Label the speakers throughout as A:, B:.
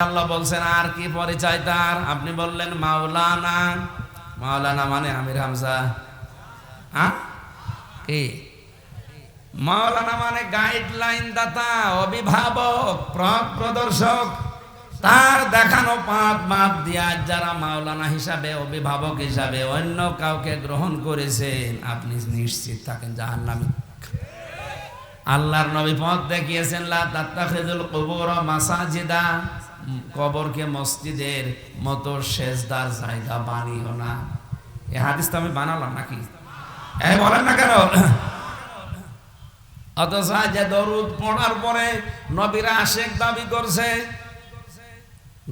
A: আল্লাহ বলছেন, আর কি পরিচয় তার? আপনি বললেন, মাওলানা। মাওলানা মানে আমির হামজা। হ্যাঁ? কি? মাওলানা মানে গাইডলাইন দাতা, অভিভাবক পথ প্রদর্শক। তার দেখানো পাপ মাপ দিয়া যারা মাওলানা হিসাবে, অভিভাবক হিসাবে অন্য কাউকে গ্রহণ করেছেন, আপনি নিশ্চিত থাকেন জাহান্নামী। আল্লাহর নবী পথ দেখিয়েছেন, লা তাত্তাখিদুল কুবুর মাসাজিদা। কবরকে মসজিদের মতো সেজদার জায়গা বানিও না। এই হাদিস তো আমি বানালাম নাকি? বলেন না কেন? অথচ যে দরুদ পড়ার পরে নবীরা আশেক দাবি করছে,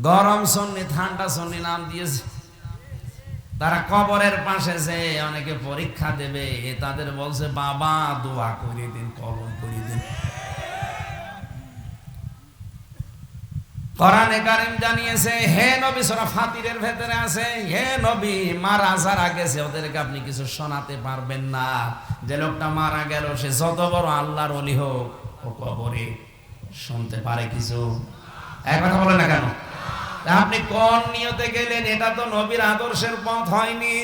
A: গরম সন্নি, ঠান্ডা সন্নি নাম দিয়েছে। তারা কবরের পাশে যে অনেকে পরীক্ষা দেবে তাদের বলছে, বাবা, দোয়া করে দিন, কবর করে দিন। কোরআনে কারিম জানিয়েছে, হে নবী, সরা ফাতিরের ভেতরে আছে। হে নবী, মারা যারা গেছে, ওদেরকে আপনি কিছু শোনাতে পারবেন না। যে লোকটা মারা গেল, সে যত বড় আল্লাহর অলি হোক, ও কবরে শুনতে পারে কিছু? এক কথা বলে না কেন? আপনি কোন নিয়তে গেলেন? এটা তো নবীর আদর্শের পথ হয়নি।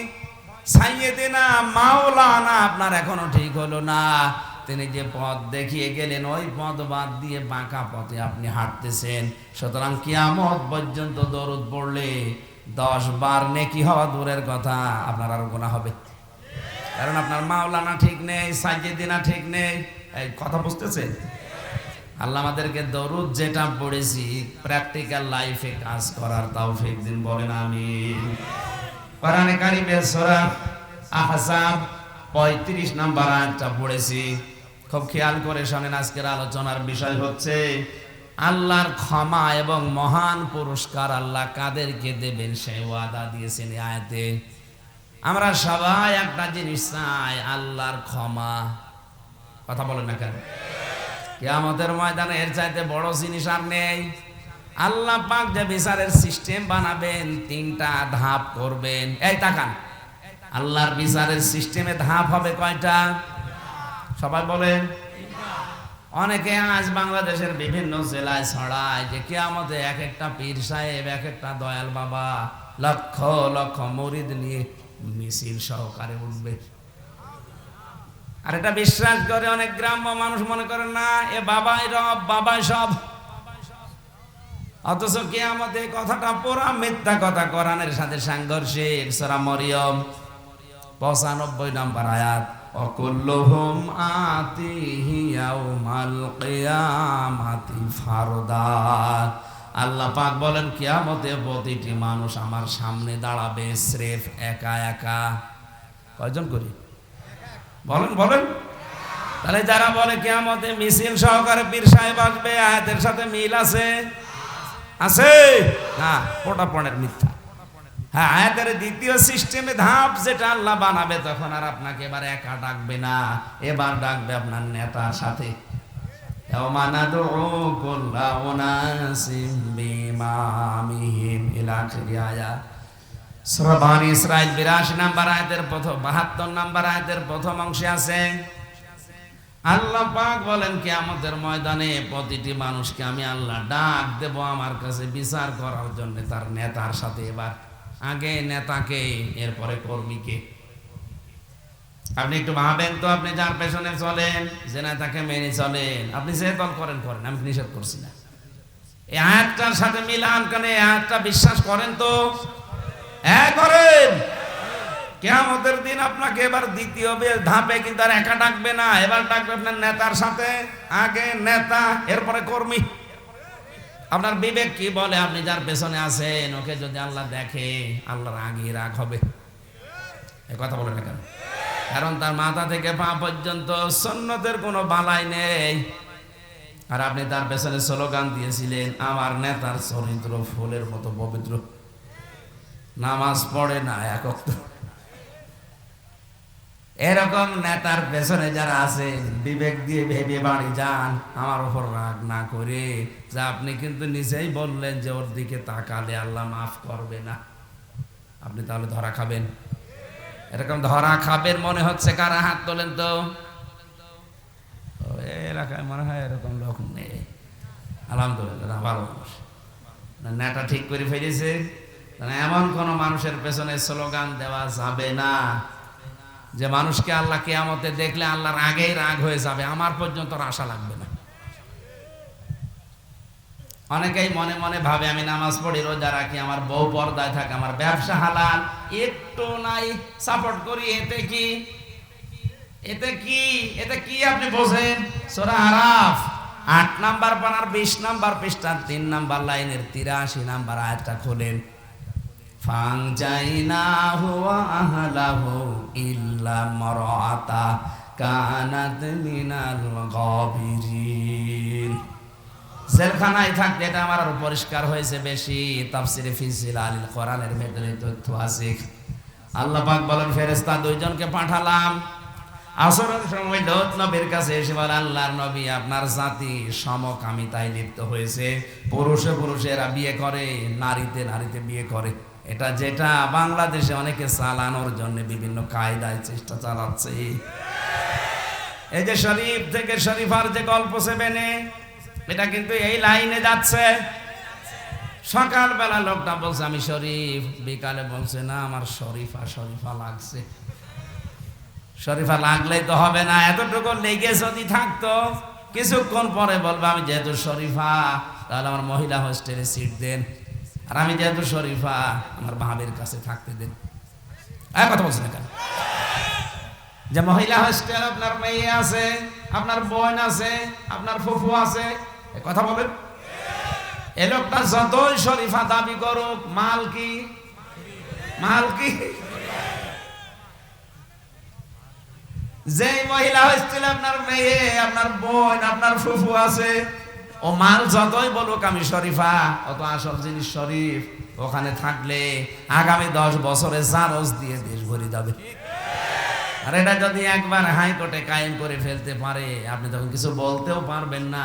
A: সাইয়েদিনা, মাওলানা, আপনার এখনও ঠিক হলো না। তিনি যে পথ দেখিয়ে গেলেন, ওই পথ বাদ দিয়ে বাঁকা পথে আপনি হাঁটতেছেন। সুতরাং কিয়ামত পর্যন্ত দরুদ পড়লে দশ বার নেকি হওয়া দূরের কথা, আপনার আর গোনা হবে। কারণ আপনার মাওলানা ঠিক নেই সাইয়েদিনা ঠিক নেই। এই কথা বুঝতেছেন? আল্লাহ আমাদেরকে দরুদ যেটা পড়েছি প্র্যাকটিক্যাল লাইফে কাজ করার তৌফিক দিন, বলেন আমি আহজাব 35 নাম্বার আয়াতটা পড়েছি। খুব খেয়াল করে শুনেন, আজকের আলোচনার বিষয় হচ্ছে, আল্লাহর ক্ষমা এবং মহান পুরস্কার আল্লাহ কাদেরকে দেবেন? সে ওয়াদা দিয়েছেন আয়াতে। আমরা সবাই একটা জিনিস চাই, আল্লাহর ক্ষমা। কথা বলেন না কেন? কেয়ামতের ময়দানে এর চাইতে বড় জিনিস আর নেই। আল্লাহ পাক যে বিচারের সিস্টেম বানাবেন, তিনটা ধাপ করবেন। এই তাকান। আল্লাহর বিচারের সিস্টেমে ধাপ হবে কয়টা? সবাই বলেন। অনেকে আজ বাংলাদেশের বিভিন্ন জেলায় ছড়ায় যে কেয়ামতে এক একটা পীর সাহেব, এক একটা দয়াল বাবা লক্ষ লক্ষ মরিদ নিয়ে মিছিল সহকারে উঠবে। আর এটা বিশ্বাস করে অনেক গ্রাম্য মানুষ মনে করে না, এ বাবাই রব, বাবাই সব। অথচ কে আমাদের কথাটা পুরা মিথ্যা কথা কোরআনের সাথে সাংঘর্ষিক। সরা মরিয়ম পঁচানব্বই নম্বর আয়াত। অকুল্লুহুম আতিহি ইয়াউমাল কিয়ামাতি ফারদা। আল্লাহ পাক বলেন, কিয়ামতে প্রতিটি মানুষ আমার সামনে দাঁড়াবে স্রেফ একা একা। কয়জন করি? বলেন বলেন। তাহলে যারা বলে কেয়ামতে মিছিল সহকারে পীর সাহেব আসবে, আয়াতের সাথে মিল আছে? আছে? না ওটা পণের মিথ্যা। হ্যাঁ দ্বিতীয় সিস্টেমে ধাপ যেটা আল্লাহ বানাবে তখন আর আপনাকে এবার একা ডাকবে না। এবার ডাকবে আপনার নেতার সাথে। বাহাত্তর নাম্বার প্রথম অংশে আছে। আল্লাহ বলেন কি আমাদের ময়দানে প্রতিটি মানুষকে আমি আল্লাহ ডাক দেব আমার কাছে বিচার করার জন্য তার নেতার সাথে এবার আগে নেতাকে, এরপরে কর্মীকে। আপনি একটু ভাবেন তো, আপনি যার পেছনে চলেন, যে নেতাকে মেনে চলেন। আপনি যে দল করেন করেন, আমি নিষেধ করছি না। এই সাথে মিলান কেন? আয়াতটা বিশ্বাস করেন তো? হ্যাঁ করেন। কেয়ামতের দিন আপনাকে এবার দ্বিতীয় ধাপে কিন্তু আর একা ডাকবে না। এবার ডাকবে আপনার নেতার সাথে। আগে নেতা, এরপরে কর্মী। আপনার বিবেক কি বলে? আপনি যার পেছনে আছেন, ওকে যদি আল্লাহ দেখে, আল্লাহর আগে রাগ হবে। এ কথা বলে না কেন? কারণ তার মাথা থেকে পা পর্যন্ত সন্ন্যতের কোনো বালাই নেই। আর আপনি তার পেছনে স্লোগান দিয়েছিলেন, আমার নেতার চরিত্র ফুলের মতো পবিত্র। নামাজ পড়ে না একক এরকম নেতার পেছনে যারা আছে, বিবেক দিয়ে ভেবে বাড়ি যান, আমার উপর রাগ না করে। যে আপনি কিন্তু নিজেই বললেন যে ওর দিকে তাকালে আল্লাহ মাফ করবে না। আপনি তাহলে ধরা খাবেন? এরকম ধরা খাবেন মনে হচ্ছে কারা হাত তোলেন তো? এলাকায় মনে হয় এরকম লোক নেই। আলহামদুলিল্লাহ, ভালো মানুষ। নেটা ঠিক করে ফেলেছে। মানে এমন কোন মানুষের পেছনে স্লোগান দেওয়া যাবে না। যে মানুষকে আল্লাহ কেয়ামতে দেখলে আল্লাহর আগেই রাগ হয়ে যাবে, আমার পর্যন্ত আশা লাগবে না। অনেকেই মনে মনে ভাবে, আমি নামাজ পড়ি, রোজা রাখি, আমার বউ পর্দায় থাকে, আমার ব্যবসা হালাল, একটু নাই সাপোর্ট করি, এতে কি? এতে কি? এতে কি আপনি বোঝেন? সোরা আরাফ, আট নাম্বার পানার বিশ নাম্বার পৃষ্ঠার তিন নাম্বার লাইনের তিরাশি নাম্বার আয়াতটা খোলেন। হুয়া আহলাহু ইল্লা মারাতা কানাত মিনাল গাবিরিন। এটা আমার পরিষ্কার হয়েছে বেশি। ভেতরে তথ্য আছে। আল্লাহ বলেন, ফেরেশতা দুইজনকে পাঠালাম। আসরের সময় লোত নবীর কাছে এসে বলে নবী আপনার জাতি সমকামিতায় লিপ্ত হয়েছে। পুরুষে পুরুষেরা বিয়ে করে, নারীতে নারীতে বিয়ে করে। এটা যেটা বাংলাদেশে অনেকে চালানোর জন্য বিভিন্ন কায়দায় চেষ্টা চালাচ্ছে। এই যে শরীফ থেকে শরীফার যে গল্প সেবেনে এটা কিন্তু এই লাইনে যাচ্ছে। সকালবেলা লোকটা বলছে, আমি শরীফ। বিকালে বলছে, না, আমার শরীফা শরীফা লাগছে। শরীফা লাগলেই তো হবে না, এতটুকু লেগে যদি থাকতো, কিছুক্ষণ পরে বলব, আমি যেহেতু শরীফা, তাহলে আমার মহিলা হোস্টেলে সিট দেন। আর আমি যেহেতু শরীফা, আমার ভাবের কাছে থাকতে দেন। এক কথা বলছেন কেন? যে মহিলা হোস্টেল, আপনার মেয়ে আছে, আপনার বোন আছে, আপনার ফুফু আছে কথা বলেন। এ লোকটা যতই শরীফা দাবি করুক, মাল কি? মাল কি? যে মহিলা হোস্টেলে আপনার মেয়ে, আপনার বোন, আপনার ফুফু আছে ও মাল যতই বলুক আমি শরীফা অত আসল জিনিস শরীফ। ওখানে থাকলে আগামী দশ বছরে জারজ দিয়ে দেশ ভরে যাবে। আর এটা যদি একবার হাইকোর্টে কায়েম করে ফেলতে পারে, আপনি তখন কিছু বলতেও পারবেন না।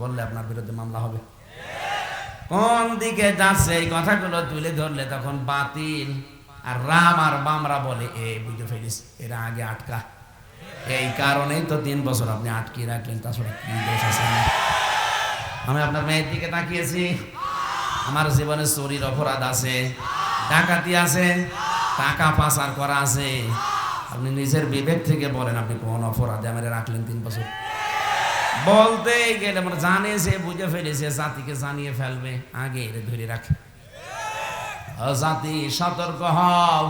A: বললে আপনার বিরুদ্ধে মামলা হবে। কোন দিকে যাচ্ছে এই কথাগুলো তুলে ধরলে তখন বাতিল। আর রাম আর বামরা বলে, এ বুঝে ফেলিস এরা আগে আটকা। এই কারণেই তো তিন বছর আপনি আটকিয়ে রাখলেন, তাছাড়া কি দোষ আছে আমি আপনার মেয়ের দিকে তাকিয়েছি। আমার জীবনে চুরির অপরাধ আছে, ডাকাতি আছে, টাকা পাচার করা আছে। আপনি নিজের বিবেক থেকে বলেন, আপনি কোন অপরাধে আমার রাখলেন তিন বছর? বলতে গেলে মানে জানে সে বুঝে ফেলেছে, জাতিকে জানিয়ে ফেলবে, আগে ধরে রাখে। জাতি, সতর্ক হও।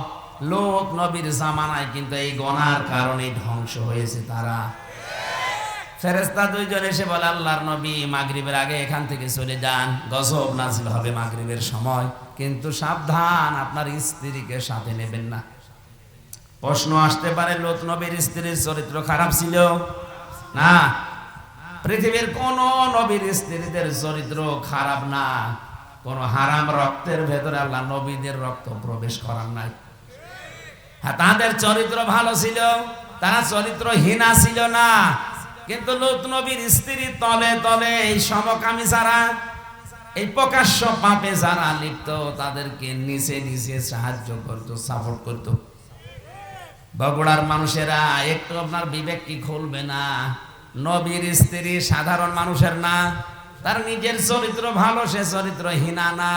A: লোক নবীর জামানায় কিন্তু এই গনার কারণে ধ্বংস হয়েছে তারা। ফেরেস্তা দুইজন এসে বলে, আল্লাহর নবী মাগরিবের আগে এখান থেকে চলে যান। গজব নাজিল হবে মাগরিবের সময়। কিন্তু সাবধান, আপনার স্ত্রীকে সাথে নেবেন না। প্রশ্ন আসতে পারে, লোক নবীর স্ত্রীর চরিত্র খারাপ ছিল? না। পৃথিবীর কোন নবীর স্ত্রীদের চরিত্র খারাপ না। কোন হারাম রক্তের ভেতরে আল্লাহ নবীদের রক্ত প্রবেশ করার নাই। হ্যাঁ তাদের চরিত্র ভালো ছিল, তারা চরিত্রহীনা ছিল না। কিন্তু লোক নবীর স্ত্রী তলে তলে এই সমকামী যারা, এই প্রকাশ্য পাপে যারা লিপ্ত, তাদেরকে নিচে নিচে সাহায্য করতো সাপোর্ট করতো। বগুড়ার মানুষেরা, একটু আপনার বিবেক কি খুলবে না? নবীর স্ত্রী সাধারণ মানুষের না, তার নিজের চরিত্র ভালো, সে চরিত্রহীনা না।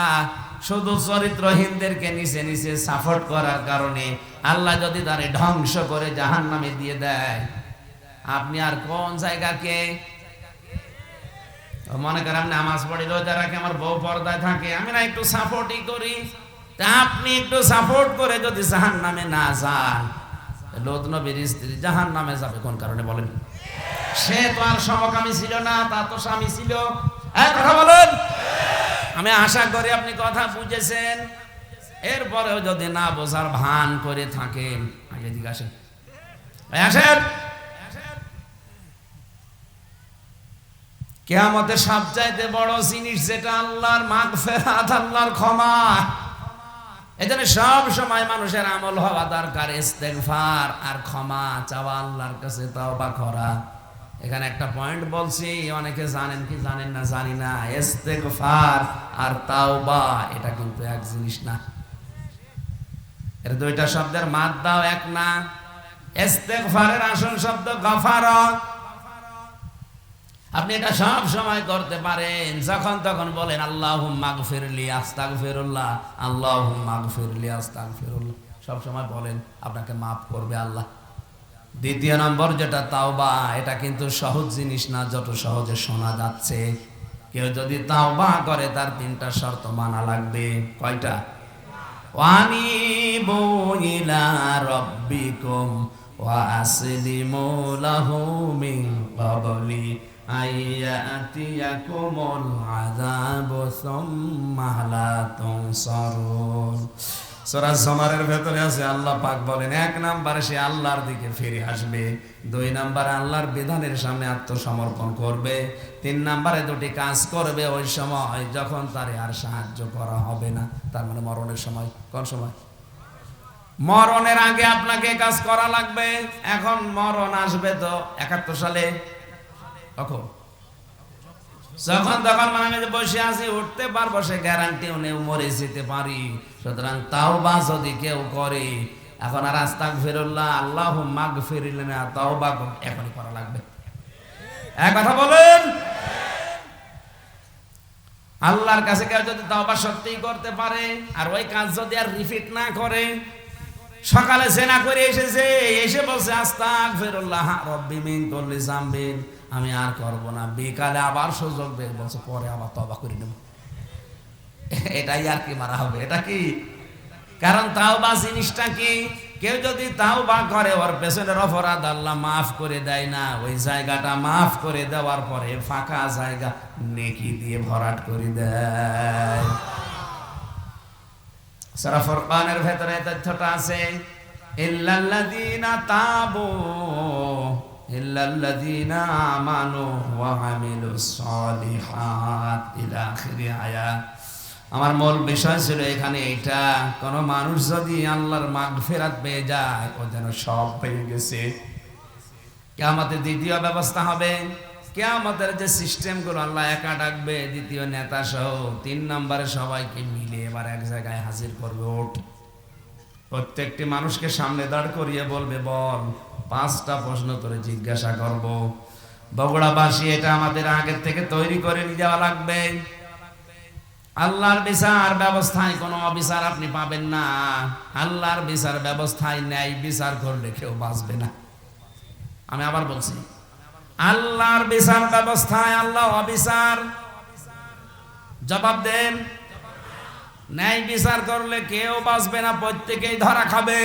A: শুধু চরিত্রহীনদেরকে নিচে নিচে সাপোর্ট করার কারণে আল্লাহ যদি তারে ধ্বংস করে জাহান নামে দিয়ে দেয় আপনি আর কোন জায়গাকে? মনে করেন নামাজ পড়ি রোজা রাখে, আমার বউ পর্দায় থাকে, আমি না একটু সাপোর্টই করি। তা আপনি একটু সাপোর্ট করে যদি জাহান নামে না যান স্ত্রী জাহান নামে যাবে, কোন কারণে বলেন? সে তো আর সমকামী ছিল না, তা তো স্বামী ছিল। কথা বলেন। আমি আশা করি আপনি কথা বুঝেছেন। এরপরেও যদি না বোঝার ভান করে থাকেন, আগে দিকে আসেন। কেয়ামতের সবচাইতে বড় জিনিস যেটা আল্লাহর মাগফিরাত, আল্লাহর ক্ষমা। এজন্য সব সময় মানুষের আমল হওয়া দরকার, ইস্তেগফার আর ক্ষমা চাওয়া আল্লাহর কাছে, তওবা করা। এখানে একটা পয়েন্ট বলছি, অনেকে জানেন কি জানেন না, জানি না। ইস্তেগফার আর তাওবা, এটা কিন্তু এক জিনিস না। এর দুইটা শব্দের মাদ্দাও এক না। ইস্তেগফারের আসল শব্দ গফারা। আপনি এটা সব সময় করতে পারেন। যখন তখন বলেন আল্লাহ মাগ ফিরলি আস্তাক ফেরুল্লাহ আল্লাহ মাগ ফিরলি আস্তাক ফেরুল্লাহ সব সময় বলেন, আপনাকে মাফ করবে আল্লাহ। দ্বিতীয় নম্বর যেটা তাও বা এটা কিন্তু সহজ জিনিস না, যত সহজে শোনা যাচ্ছে। কেউ যদি তাওবা করে, তার তিনটা শর্ত মানা লাগবে। কয়টা? ওয়ানিবু ইলা রব্বিকুম ওয়া আসলিমু লাহু মিন আইয়াতিয়াকুমুল আযাব সুম্মা লা তুনসারুন। সূরা জমারের ভেতরে আছে, আল্লাহ পাক বলেন, এক নাম্বারে সে আল্লাহর দিকে ফিরে আসবে, দুই নাম্বার আল্লাহর বিধানের সামনে আত্মসমর্পণ করবে, তিন নাম্বারে দুটি কাজ করবে, ওই সময় যখন তারে আর সাহায্য করা হবে না। তার মানে মরণের সময়, কোন সময়? মরণের আগে আপনাকে কাজ করা লাগবে, এখন মরণ আসবে তো একাত্তর সালে। কখন? যখন তখন মানে বসে আছি, উঠতে পারব, সে গ্যারান্টিও নেই, মরে যেতে পারি। সুতরাং তাও বা যদি কেউ করে, এখন আর আস্তাক ফিরুল্লাহ আল্লাহ মাগ ফিরিলে না তাও বা এখনই করা লাগবে। এক কথা বলেন। আল্লাহর কাছে কেউ যদি তাওবা সত্যিই করতে পারে, আর ওই কাজ যদি আর রিপিট না করে, সকালে সেনা করে এসেছে, এসে বলছে আস্তাক ফিরুল্লাহ রব্বি মিন করলি জামবিন। আমি আর করব না। বিকালে আবার সুযোগ বের বলছে, পরে আবার তবা করে নেব। এটাই আর কি মারা হবে। এটা কি? কারণ তাও বা জিনিসটা কি? কেউ যদি তাও বা করে, ওর পেছনের অপরাধ আল্লাহ মাফ করে দেয় না। ওই জায়গাটা মাফ করে দেওয়ার পরে ফাঁকা জায়গা নেকি দিয়ে ভরাট করে দেয়। সারা ফরকানের ভেতরে তথ্যটা আছে। ইল্লাল্লাযীনা তাবু ইল্লাল্লাযীনা আমানু ওয়া আমিলুস সালিহাত। ইলা আখিরি আয়াত আমার মূল বিষয় ছিল এখানে এটা কোন মানুষ যদি আল্লাহর মাগফিরাত পেয়ে যায়, ও যেন সব পেয়ে গেছে। কেয়ামতের দ্বিতীয় ব্যবস্থা হবে। কেয়ামতের যে সিস্টেমগুলো আল্লাহ একা ডাকবে, দ্বিতীয় নেতা সহ তিন নম্বরে সবাইকে মিলে এবার এক জায়গায় হাজির করবে, ওঠ। প্রত্যেকটি মানুষকে সামনে দাঁড় করিয়ে বলবে, বল পাঁচটা প্রশ্ন করে জিজ্ঞাসা করব। বগুড়াবাসী, এটা আমাদের আগের থেকে তৈরি করে নিয়ে যাওয়া লাগবে। আল্লাহর বিচার ব্যবস্থায় কোনো অবিচার আপনি পাবেন না। আল্লাহর বিচার ব্যবস্থায় ন্যায় বিচার করলে কেউ বাঁচবে না। আমি আবার বলছি, আল্লাহর বিচার ব্যবস্থায় আল্লাহ অবিচার। জবাব দেন, ন্যায় বিচার করলে কেউ বাঁচবে না, প্রত্যেকেই ধরা খাবে।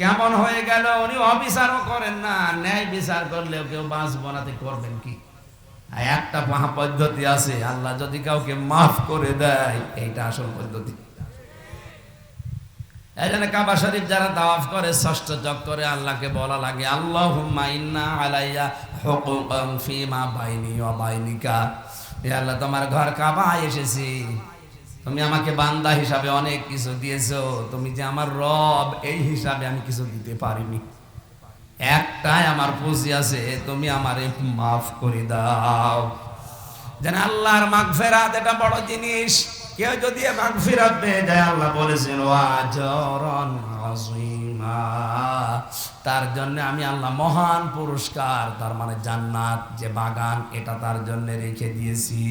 A: কেমন হয়ে গেল? উনি অবিচারও করেন না। ন্যায় বিচার করলেও কেউ বাঁচবো না, তো করবেন কি? একটা মহা পদ্ধতি আছে, আল্লাহ যদি কাউকে মাফ করে দেয়, এইটা আসল পদ্ধতি। এই জন্য কাবা শরীফ যারা দাওয়াফ করে, ষষ্ঠ জগ করে, আল্লাহকে বলা লাগে আল্লাহ ইন্না আলাইয়া হুকুকাম ফিমা বাইনি আল্লাহ, তোমার ঘর কাবা এসেছি। তুমি আমাকে বান্দা হিসাবে অনেক কিছু দিয়েছ। তুমি যে আমার রব, এই হিসাবে আমি কিছু দিতে পারিনি। একটাই আমার পুঁজি আছে, তুমি আমারে মাফ করে দাও। যেন আল্লাহর মাঘ ফেরাত এটা বড় জিনিস। কেউ যদি মাঘ মাগফিরাত পেয়ে যায়, আল্লাহ বলেছেন তার জন্য আমি আল্লাহ মহান পুরস্কার, তার মানে জান্নাত। যে বাগান, এটা তার জন্য রেখে দিয়েছি।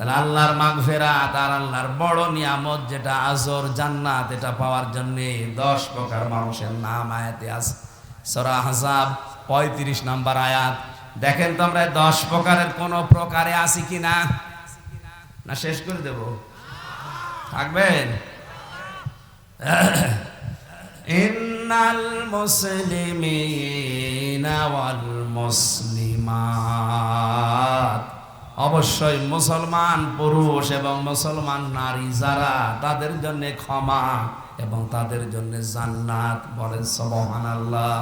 A: তাহলে আল্লাহর মাগফেরাত আর আল্লাহর বড় নিয়ামত যেটা আজর, জান্নাত, এটা পাওয়ার জন্য দশ প্রকার মানুষের নাম, আয়াতে আছে সরা হাসাব পঁয়ত্রিশ নাম্বার আয়াত। দেখেন তো আমরা দশ প্রকারের কোন প্রকারে আছি কি না? না, শেষ করে দেব। থাকবেন ইন্নাল মুসলিমিনা ওয়াল মুসলিমাত। অবশ্যই মুসলমান পুরুষ এবং মুসলমান নারী যারা, তাদের জন্য ক্ষমা এবং তাদের জন্য জান্নাত বলেন সুবহানাল্লাহ।